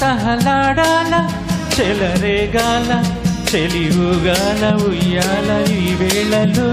తహలాడాల చెలరేగాల చెలివుగాల ఉయ్యాల ఈ వేళలో.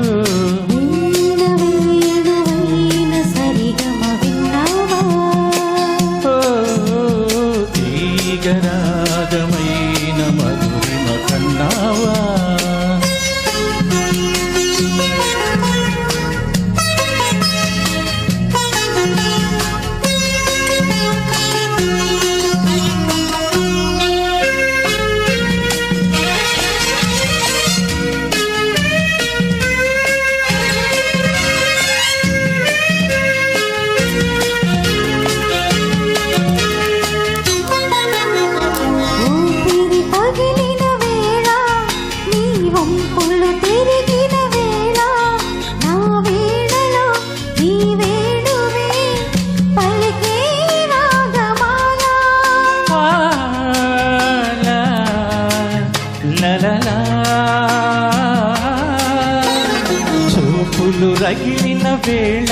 చూపులు రగిలిన వేళ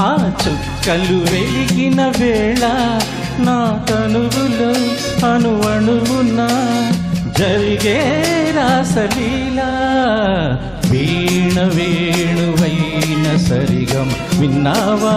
ఆ చుక్కలు వెలిగిన వేళ నా తనువులో అణు అణువున జరిగే రాసలీల. వీణ వేణువైన సరిగం విన్నావా?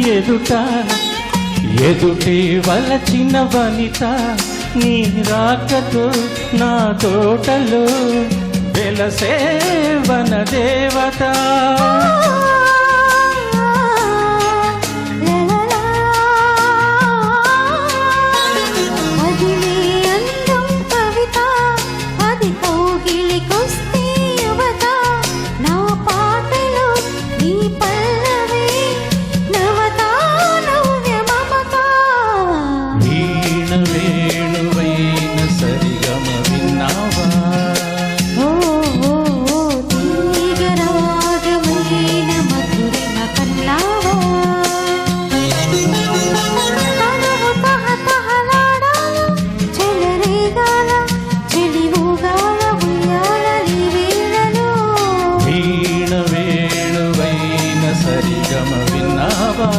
ఎదుట ఎదుటే వలచిన వనిత నీ రాకతో నా తోటలో వెలసేవన దేవత. వేళలో. వీణ వేణువైన సరిగమ విన్నావా